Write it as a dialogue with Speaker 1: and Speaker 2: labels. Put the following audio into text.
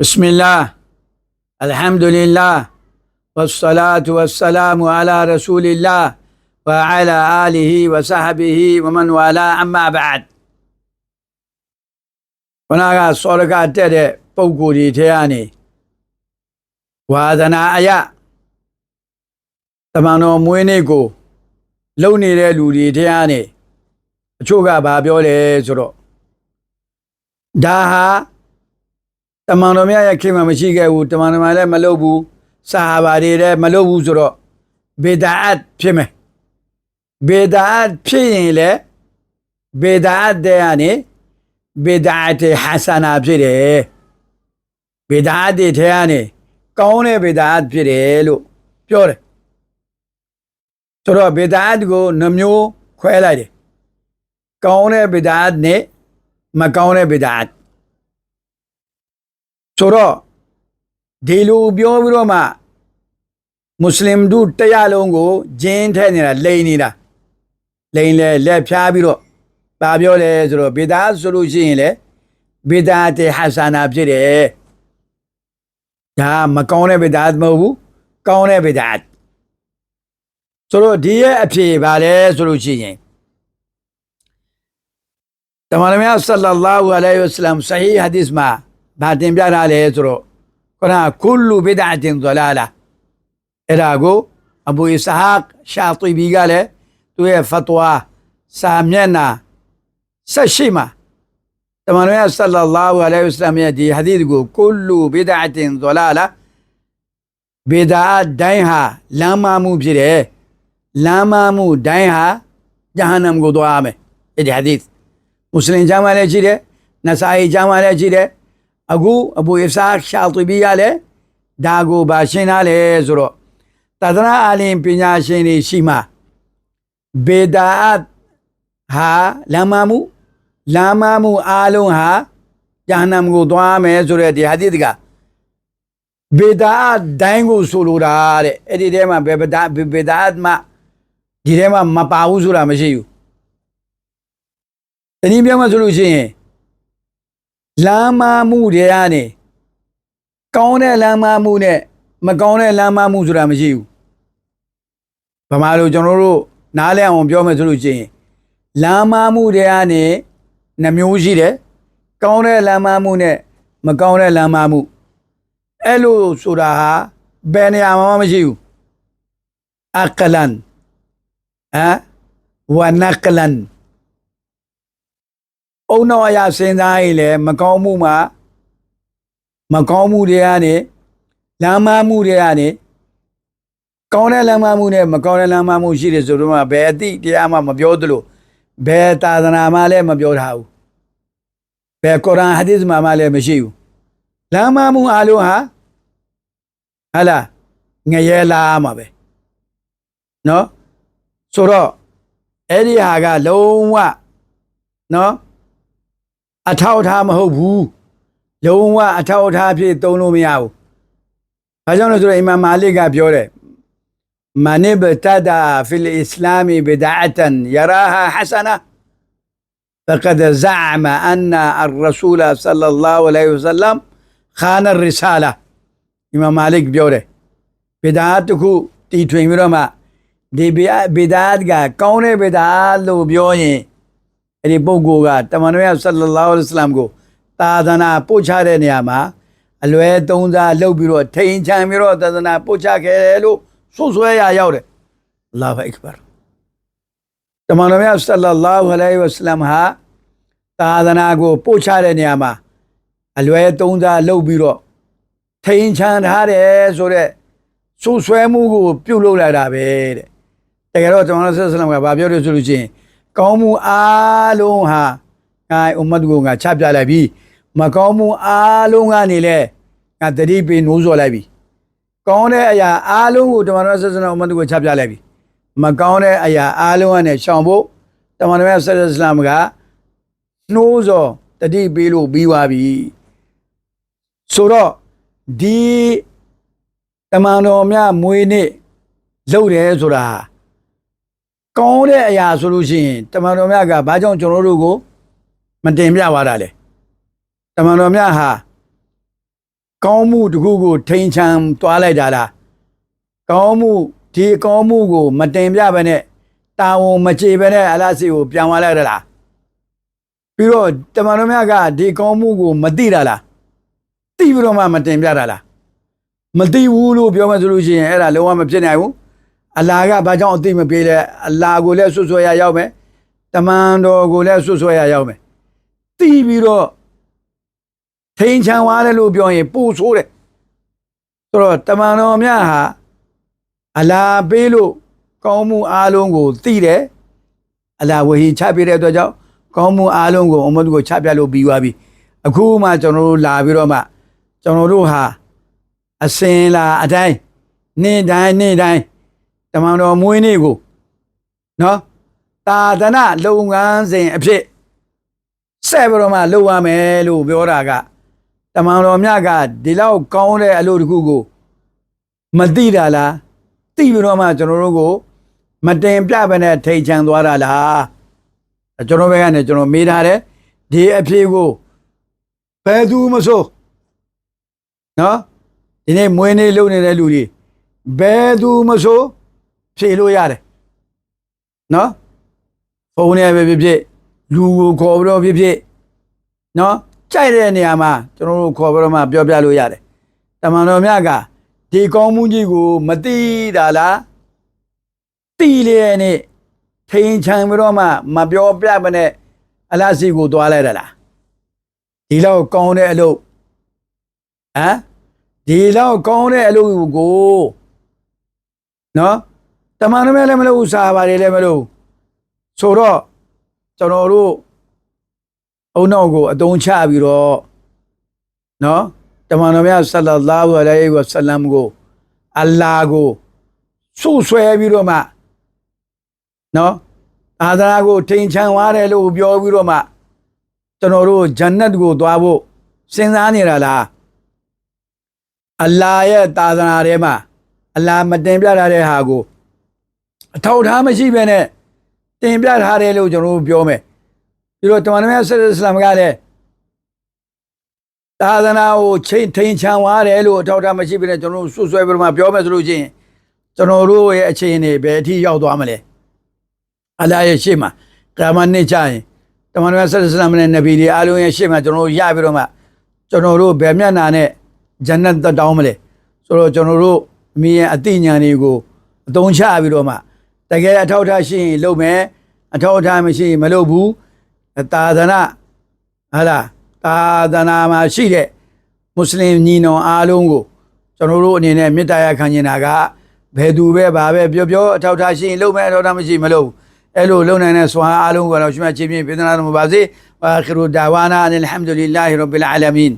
Speaker 1: بسم الله الحمد لله والصلاة والسلام على رسول الله وعلى آله وصحبه ومن والاه أما بعد ခဏကစောရကတက်တဲ့ပုံကိုယ်ဒီထဲကနေဝါဒနာအယတမန်တော်မွေးနေ့ကိုလုံနေတဲ့လူတွေထဲကနေအချို့ကဘာပြောလဲဆိုတော့ဒါဟာ တမန်တော်မြတ်ရဲ့ခင်မှာမရှိခဲ့ဘူးတမန်တော်မြတ်လည်းမလုပ်ဘူးဆာဟာဘာတွေလည်းမလုပ်ဘူးဆိုတော့ဘေဒါအတ်ဖြစ်မယ်ဘေဒါအတ်ဖြစ်ရင်လည်းဘေဒါအတ်တဲ့ကနေဘေဒါအတ်ဟာဆနာဖြစ်တယ်ဘေဒါအတ်တဲ့ထဲကနေကောင်းတဲ့ဘေဒါအတ်ဖြစ်တယ်လို့ပြောတယ်ဆိုတော့ဘေဒါအတ်ကိုနှမျိုးခွဲလိုက်တယ်ကောင်းတဲ့ဘေဒါအတ်နဲ့မကောင်းတဲ့ဘေဒါအတ် ဆိုတော့ဒီလိုပြောပြီးတော့မှမွတ်စလင်တို့တရားလုံးကိုဂျင်းထဲနေတာလိန်နေတာလိန်လေလက်ဖြားပြီးတော့ပါပြောလဲဆိုတော့ဘေဒါဆိုလို့ရှိရင်လေဘေဒါတေဟာဆာနာဖြစ်တယ်ဒါမကောင်းတဲ့ဘေဒါမဟုတ်ဘူးကောင်းတဲ့ဘေဒါဆိုတော့ဒီရဲ့အဖြေပါလဲဆိုလို့ရှိရင်တမန်တော်မြတ်ဆလ္လာလာဟူအလိုင်းဝဆလမ်ဆဟီဟာဒီစ်မှာ ဗာတင်ပြထားလဲဆိုတော့ခဏကုလူဘိဒအတင်ဇလာလာအဲ့ဒါကိုအဘူအစ်ဟာက်ရှာတီဘီကလည်းသူရဲ့ဖတ်ဝါစာမျက်နှာဆက်ရှိမှာတမန်တော်မြတ်ဆလ္လာလာဟူအလိုင်းဝဆလမ်ရဲ့ဒီဟာဒီစ်ကိုကုလူဘိဒအတင်ဇလာလာဘိဒါတိုင်းဟာလမ်းမမှုဖြစ်တယ်လမ်းမမှုတိုင်းဟာဂျဟန္နမ်ကိုသွားမယ်အဲ့ဒီဟာဒီစ်မွတ်စလင်ကျမ်းမှာလည်းရှိတယ်နဆာအီကျမ်းမှာလည်းရှိတယ် အခုအဘူအစ်စာရှာတီဘီကလည်းဒါကိုဗာရှင်းထားလေဆိုတော့တသနာအလင်ပညာရှင်တွေရှိမှဘေဒါတ်ဟာလမ်းမမှုလမ်းမမှုအားလုံးဟာဂျာနမ်ကိုသွားမယ်ဆိုတဲ့ဒီဟာဒီတကဘေဒါတ်ဒိုင်းကိုဆိုလိုတာတဲ့အဲ့ဒီထဲမှာဘေဒါဘေဒါတ်မှာဒီထဲမှာမပါဘူးဆိုတာမရှိဘူးတနည်းပြောမှဆိုလို့ရှိရင် လမ်းမမှုတွေကနေကောင်းတဲ့လမ်းမမှုနဲ့မကောင်းတဲ့လမ်းမမှုဆိုတာမရှိဘူးဗမာလိုကျွန်တော်တို့နားလည်အောင်ပြောမယ်ဆိုလို့ရှိရင်လမ်းမမှုတွေကနေနှမျိုးရှိတယ်ကောင်းတဲ့လမ်းမမှုနဲ့မကောင်းတဲ့လမ်းမမှုအဲ့လိုဆိုတာဟာဘယ်နေရာမှမရှိဘူးအကလန်ဟမ်ဝနကလန် အုံတော်အရာစဉ်းစားရင်လည်းမကောင်းမှုမှာမကောင်းမှုတွေကနေလမ်းမမှုတွေကနေကောင်းတဲ့လမ်းမမှုနဲ့မကောင်းတဲ့လမ်းမမှုရှိတယ်ဆိုတော့ဘယ်အတိတရားမှမပြောသလိုဘယ်သာသနာမှလည်းမပြောထားဘူးဘယ်ကုရ်အာန်ဟာဒီသ်မှာမှလည်းမရှိဘူးလမ်းမမှုအလုံးဟာဟလာငရဲလာမှာပဲနော်ဆိုတော့အဲ့ဒီဟာကလုံးဝနော် အထောက်အထားမဟုတ်ဘူးလုံးဝအထောက်အထားဖြစ်သုံးလို့မရဘူး။ဘာကြောင့်လဲဆိုတော့အီမမ်မာလစ်ကပြောတယ်မနစ်ဘတဒါဖီလ်အစ္စလာမီဘဒအတန်ယရာဟာဟဆနာ فقد زعم أن الرسول صلى الله عليه وسلم خان الرسالة အီမမ်မာလစ်ပြောတယ်ဘဒတ်တခုတီထွင်ပြီးတော့မှဒီဘဒတ်ကကောင်းတဲ့ဘဒတ်လို့ပြောရင် အဲ့ဒီပုဂ္ဂိုလ်ကတမန်တော်ရဆလလောလ္လဟ်အလัยဟိဝါစလမ်ကိုသာသနာပို့ချတဲ့နေရာမှာအလွဲသုံးစားလုပ်ပြီးတော့ထိန်ချန်ပြီးတော့သာသနာပို့ချခဲ့တယ်လို့ဆိုဆွဲရရောက်တယ်အလ္လာဟ်အက္ဘာတမန်တော်ရဆလလောလ္လဟ်အလัยဟိဝါစလမ်ဟာသာသနာကိုပို့ချတဲ့နေရာမှာအလွဲသုံးစားလုပ်ပြီးတော့ထိန်ချန်ထားတယ်ဆိုတော့ဆိုဆွဲမှုကိုပြုတ်လုပ်လာတာပဲတဲ့တကယ်တော့တမန်တော်ဆလ္လမ်ကဘာပြောတယ်ဆိုလို့ချင်း ကောင်းမှုအားလုံးဟာငါအမတ်ကိုငါချပြလိုက်ပြီမကောင်းမှုအားလုံးကနေလဲငါတတိပေနိုးစော်လိုက်ပြီကောင်းတဲ့အရာအားလုံးကိုတမန်တော်ဆက်စနာအမတ်ကိုချပြလိုက်ပြီမကောင်းတဲ့အရာအားလုံးကနေရှောင်ဖို့တမန်တော်ဆက်စလမ်ကနှိုးစော်တတိပေးလို့ပြီးသွားပြီဆိုတော့ဒီတမန်တော်မြတ်မွေးနေ့လုပ်တယ်ဆိုတာ ကောင်းတဲ့အရာဆိုလို့ရှိရင်တမန်တော်မြတ်ကဘာကြောင့်ကျွန်တော်တို့ကိုမတင်ပြပါတာလဲတမန်တော်မြတ်ဟာကောင်းမှုတစ်ခုကို ထိန်ချမ်းသွားလိုက်တာလားကောင်းမှုဒီကောင်းမှုကို မတင်ပြဘဲနဲ့တာဝန်မကြေဘဲနဲ့အလားစီကိုပြန်သွားလိုက်တာလားပြီးတော့တမန်တော်များကဒီကောင်းမှုကိုမသိတာလားသိပြီးတော့မှမတင်ပြတာလားမသိဘူးလို့ပြောမှဆိုလို့ရှိရင်အဲ့ဒါလုံးဝမဖြစ်နိုင်ဘူး အလာကဘာကြောင့်အသိမပေးလဲအလာကိုလည်းဆွဆွဲရရောက်မယ်တမန်တော်ကိုလည်းဆွဆွဲရရောက်မယ်သိပြီးတော့ထိန်ချံသွားတယ်လို့ပြောရင်ပူဆိုးတယ်ဆိုတော့တမန်တော်များဟာအလာပေးလို့ကောင်းမှုအားလုံးကိုသိတယ်အလာဝဟီချပြတဲ့အတွက်ကြောင့်ကောင်းမှုအားလုံးကိုအမတ်ကိုချပြလို့ပြီးသွားပြီအခုမှကျွန်တော်တို့လာပြီးတော့မှကျွန်တော်တို့ဟာအစင်လာအတိုင်းနေ့တိုင်းနေ့တိုင်း တမန်တော်မွေးနေ့ကိုနော်တာသနာလုပ်ငန်းစဉ်အဖြစ်ဆက်ပြီးတော့မှလုပ်ရမယ်လို့ပြောတာကတမန်တော်မြတ်ကဒီလောက်ကောင်းတဲ့အလုပ်တစ်ခုကိုမသိတာလားသိပြီးတော့မှကျွန်တော်တို့ကိုမတင်ပြဘဲနဲ့ထိတ်ချန်သွားတာလားအဲကျွန်တော်ဘက်ကနေကျွန်တော်မေးထားတယ်ဒီအဖြေကိုဘယ်သူမဆိုနော်ဒီနေ့မွေးနေ့လုပ်နေတဲ့လူတွေဘယ်သူမဆို ဖြေလို့ရတယ်နော်ဖုန်းနဲ့ပဲဖြစ်ဖြစ်လူကိုခေါ်ပြီးတော့ဖြစ်ဖြစ်နော်ကြိုက်တဲ့နေရာမှာကျွန်တော်တို့ခေါ်ပြီးတော့မှပြောပြလို့ရတယ်တမန်တော်မြတ်ကဒီကောင်းမှုကြီးကိုမသိတာလားသိလျက်နဲ့ထိန်ချံပြီးတော့မှမပြောပြမနဲ့အလားစီကိုသွားလိုက်တာလားဒီလောက်ကောင်းတဲ့အလုပ်ဟမ်ဒီလောက်ကောင်းတဲ့အလုပ်ကိုနော် တမန်တော်မြတ်လည်းမလုပ်ဘူးစာပါတယ်လည်းမလုပ်ဘူးဆိုတော့ကျွန်တော်တို့အုံနောက်ကိုအတုံးချပြီးတော့နော်တမန်တော်မြတ်ဆလ္လာလာဟူအလိုင်ဝဆလမ်ကိုအလ္လာကိုဆုဆွဲပြီးတော့မှနော်အာသနာကိုထိန်ချမ်းသွားတယ်လို့ပြောပြီးတော့မှကျွန်တော်တို့ဂျန်နတ်ကိုသွားဖို့စဉ်းစားနေတာလားအလ္လာရဲ့သာသနာထဲမှာအလ္လာမတင်ပြထားတဲ့ဟာကို အထောက်ထားမရှိဘဲနဲ့တင်ပြထားတယ်လို့ကျွန်တော်တို့ပြောမယ်ပြီးတော့တမန်တော်မြတ်ဆလ္လာလမ်ကလည်းသာသနာကိုချိန်ထိန်ချံသွားတယ်လို့အထောက်အထားမရှိဘဲနဲ့ကျွန်တော်တို့ဆွဆွဲပြီးတော့မှပြောမယ်ဆိုလို့ချင်းကျွန်တော်တို့ရဲ့အခြေအနေဘယ်အထိရောက်သွားမလဲအလ္လာဟ်ရဲ့ရှေ့မှာကာမနစ်ချရင်တမန်တော်မြတ်ဆလ္လာလမ်နဲ့နဗီတွေအားလုံးရဲ့ရှေ့မှာကျွန်တော်တို့ရပြီးတော့မှကျွန်တော်တို့ဘယ်မျက်နှာနဲ့ဂျန်နတ်တက်တောင်းမလဲဆိုတော့ကျွန်တော်တို့မိရဲ့အသိဉာဏ်တွေကိုအသုံးချပြီးတော့မှ တကယ်အထောက်အထားရှိရင်လုပ်မယ်အထောက်အထားမရှိရင်မလုပ်ဘူးသာသနာဟာလားသာသနာမှာရှိတဲ့မွတ်စလင်ညီနောင်အားလုံးကိုကျွန်တော်တို့အနေနဲ့မေတ္တာရခံနေတာကဘယ်သူပဲဘာပဲပြောပြောအထောက်ထားရှိရင်လုပ်မယ်အထောက်ထားမရှိရင်မလုပ်ဘူးအဲ့လိုလုပ်နိုင်တဲ့ဆွမ်းအားအားလုံးကိုတော့ရှင်မချင်းပြင်းပြေသနာတော်မူပါစေဝါခရူဒါဝါနာအလ်ဟမ်ဒူလ illah ရဘ်ဘီလ်အာလမင်